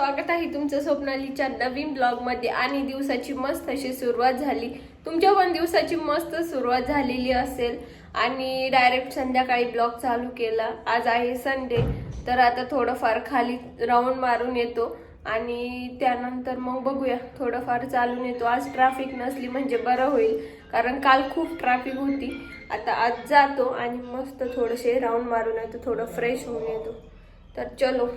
स्वागत आहे तुमचं स्वप्नालीच्या नवीन ब्लॉगमध्ये. आणि दिवसाची मस्त अशी सुरुवात झाली. तुमच्या पण दिवसाची मस्त सुरुवात झालेली असेल. आणि डायरेक्ट संध्याकाळी ब्लॉग चालू केला. आज आहे संडे तर आता थोडंफार खाली राऊंड मारून येतो. आणि त्यानंतर मग बघूया थोडंफार चालून येतो. आज ट्रॅफिक नसली म्हणजे बरं होईल. कारण काल खूप ट्रॅफिक होती. आता आज जातो आणि मस्त थोडेसे राऊंड मारून येतो. थोडं फ्रेश होऊन येतो. तर चलो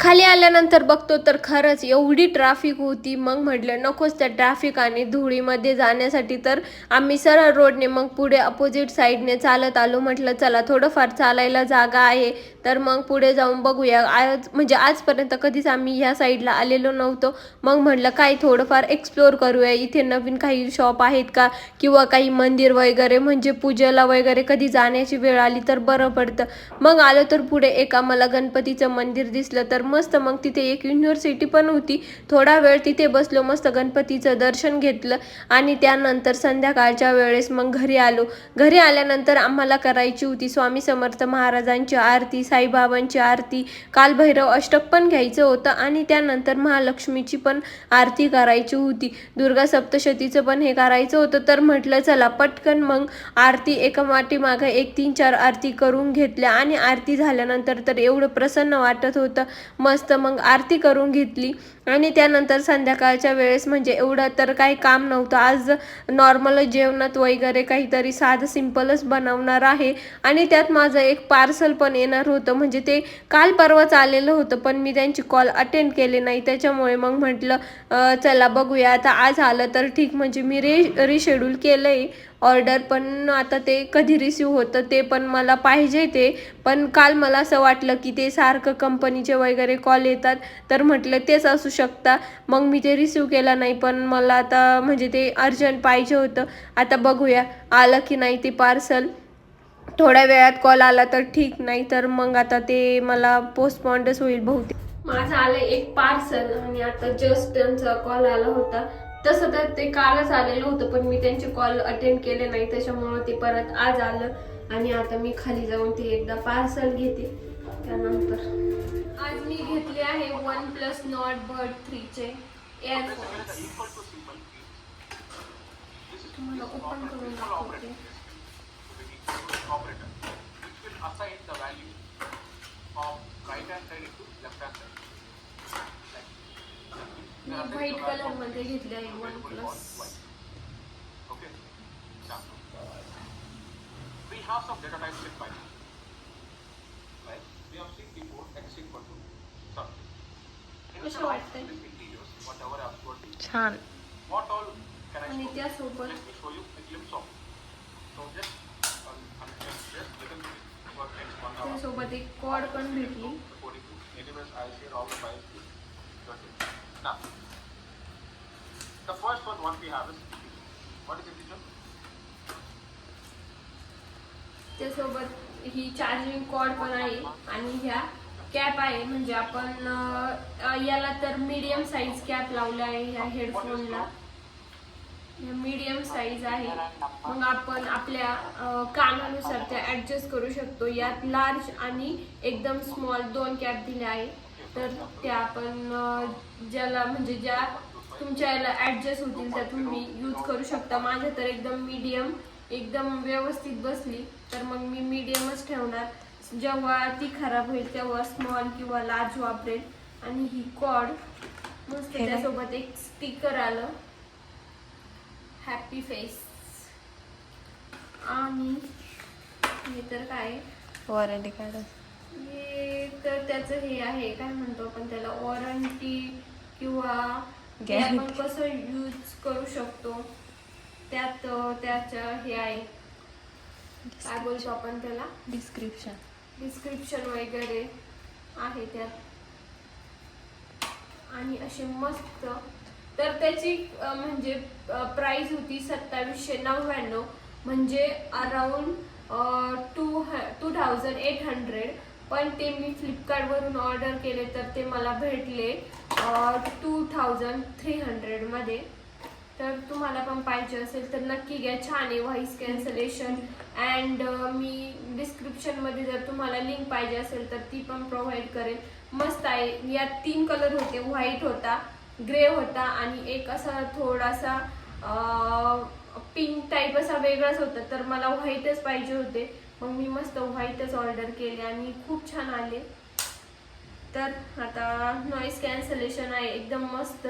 खाली आल्यानंतर बघतो तर खरंच एवढी ट्रॅफिक होती. मग म्हटलं नकोच त्या ट्रॅफिक आणि धुळीमध्ये जाण्यासाठी. तर आम्ही सरळ रोडने मग पुढे अपोजिट साईडने चालत आलो. म्हटलं चला थोडंफार चालायला जागा आहे. तर मग पुढे जाऊन बघूया. आज म्हणजे आजपर्यंत कधीच आम्ही ह्या साईडला आलेलो नव्हतो. मग म्हटलं काय थोडंफार एक्सप्लोर करूया. इथे नवीन काही शॉप आहेत का? किंवा काही मंदिर वगैरे म्हणजे पूजेला वगैरे कधी जाण्याची वेळ आली तर बरं पडतं. मग आलो तर पुढे एका मला गणपतीचं मंदिर दिसलं. तर तर मस्त. मग तिथे एक युनिव्हर्सिटी पण होती. थोडा वेळ तिथे बसलो मस्त गणपतीचं दर्शन घेतलं आणि त्यानंतर संध्याकाळच्या वेळेस मग घरी आलो. घरी आल्यानंतर आम्हाला करायची होती स्वामी समर्थ महाराजांची आरती साईबाबांची आरती कालभैरव अष्टक पण घ्यायचं होतं आणि त्यानंतर महालक्ष्मीची पण आरती करायची होती. दुर्गा सप्तशतीचं पण हे करायचं होतं. तर म्हटलं चला पटकन मग आरती एका मागे एक तीन चार आरती करून घेतल्या आणि आरती झाल्यानंतर तर एवढं प्रसन्न वाटत होतं. मस्त मग आरती करून घेतली. आणि त्यानंतर संध्याकाळच्या वेळेस म्हणजे एवढं तर काही काम नव्हतं. आज नॉर्मल जेवणात वगैरे काहीतरी साधं सिम्पलच बनवणार आहे. आणि त्यात माझं एक पार्सल पण येणार होतं. म्हणजे ते काल परवाच आलेलं होतं पण मी त्यांची कॉल अटेंड केले नाही. त्याच्यामुळे मग म्हटलं चला बघूया. आता आज आलं तर ठीक. म्हणजे मी रे रिशेड्यूल केलं आहे ऑर्डर पण आता ते कधी रिसिव्ह होतं ते पण मला पाहिजे ते. पण काल मला असं वाटलं की ते सारखं कंपनीचे वगैरे कॉल येतात. तर म्हटलं तेच असू शकता. मग मी ते रिसिव्ह केला नाही पण मला आता म्हणजे ते अर्जंट पाहिजे होतं. आता बघूया आलं की नाही ते पार्सल थोड्या वेळात कॉल आला तर ठीक नाही तर मग आता ते मला पोस्टपॉन्डच होईल बहुतेक. माझं आलं एक पार्सल आणि आता जस्ट त्यांचा कॉल आला होता. तसं तर ते कालच आलेलं होतं पण मी त्यांचे कॉल अटेंड केले नाही त्याच्यामुळं ते परत आज आलं आणि आता मी खाली जाऊन ते एकदा पार्सल घेते त्यानंतर. आज मी घेतले आहे वन प्लस नॉट बर्ड थ्रीचे एअरफोन्स तुम्हाला ओपन करून दाखवते. Operator, which will assign the value of right hand side into left hand side. Like, मी व्हाईट कलरमध्ये घेतले आहे OnePlus we have some data types in Python. Right? We have seen before x equal to sum. कसं वाटतंय? integers, whatever I have told you, छान what all can I आणि show? त्यासोबत Let me show you a glimpse of. So just, um, um, just little bit for next one hour. त्यासोबत एक cod पण भेटली According to anyways, I'll share all the files with you. Now, the first one what we have is what is integer? त्यासोबत ही charging cord पण आहे आणि ह्या cap आहे. म्हणजे आपण याला तर मीडियम साईज कॅप लावला आहे ह्या हेडफोनला मीडियम साईज आहे. मग आपण आपल्या अं, कानानुसार त्या ऍडजस्ट करू शकतो. यात लार्ज आणि एकदम स्मॉल दोन कॅप दिल्या आहे. तर त्या आपण ज्याला म्हणजे ज्या तुमच्या याला ऍडजस्ट होतील त्या तुम्ही यूज करू शकता. माझ्या तर एकदम मीडियम एकदम व्यवस्थित बसली. तर मग मी मीडियमच ठेवणार. जेव्हा ती खराब होईल तेव्हा स्मॉल किंवा लार्ज वापरेल. आणि ही कॉड मस्त? त्यासोबत एक स्टिकर आलं. हॅपी फेस आणि हे तर काय? वॉरंटी कार्ड हे तर त्याचं हे आहे काय म्हणतो आपण त्याला वॉरंटी किंवा आपण. कसं यूज करू शकतो त्यात त्याचं हे आहे. काय बोलतो आपण त्याला? डिस्क्रिप्शन डिस्क्रिप्शन वगैरे आहे त्यात. आणि असे मस्त. तर त्याची म्हणजे प्राइस होती सत्तावीसशे नव्याण्णव. म्हणजे around two two thousand eight hundred पण ते मी फ्लिपकार्टवरून ऑर्डर केले तर ते मला भेटले टू थाउजंड थ्री हंड्रेडमध्ये तर तुम्हाला पण पाहिजे असेल तर नक्की घ्या छान आहे व्हॉइस कॅन्सलेशन. अँड मी डिस्क्रिप्शनमध्ये जर तुम्हाला लिंक पाहिजे असेल तर ती पण प्रोव्हाइड करेन. मस्त आहे. यात तीन कलर होते. व्हाईट होता ग्रे होता आणि एक असा थोडासा पिंक टाईप असा वेगळाच होता. तर मला व्हाईटच पाहिजे होते. मग मी मस्त व्हाईटच ऑर्डर केले आणि खूप छान आले. तर आता नॉईस कॅन्सलेशन आहे एकदम मस्त.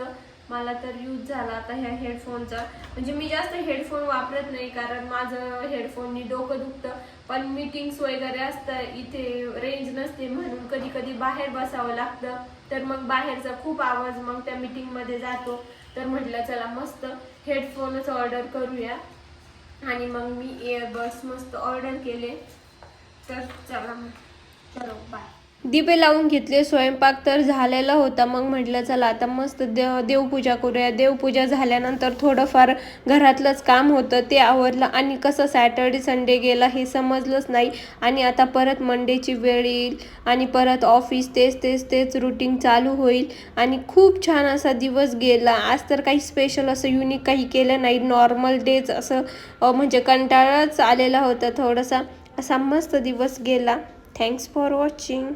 मला तर यूज झाला आता ह्या हेडफोनचा म्हणजे मी जास्त हेडफोन वापरत नाही कारण माझं हेडफोननी डोकं दुखतं. पण मीटिंग्स वगैरे असतं इथे रेंज नसते म्हणून कधी कधी बाहेर बसावं लागतं. तर मग बाहेरचा खूप आवाज मग त्या मीटिंगमध्ये जातो. तर म्हटलं चला मस्त हेडफोनच ऑर्डर करूया. आणि मग मी इयरबड्स मस्त ऑर्डर केले. तर चला चलो बाय दिवे लावून घेतले स्वयंपाक तर झालेला होता. मग म्हटलं चला आता मस्त देव देवपूजा करूया. देवपूजा झाल्यानंतर थोडंफार घरातलंच काम होतं ते आवरलं. आणि कसं सॅटर्डे संडे गेला हे समजलंच नाही. आणि आता परत मंडेची वेळ येईल आणि परत ऑफिस तेच तेच तेच रुटीन चालू होईल. आणि खूप छान असा दिवस गेला. आज तर काही स्पेशल असं युनिक काही केलं नाही. नॉर्मल डेज असं म्हणजे कंटाळाच आलेला होता थोडासा. असा मस्त दिवस गेला. Thanks for watching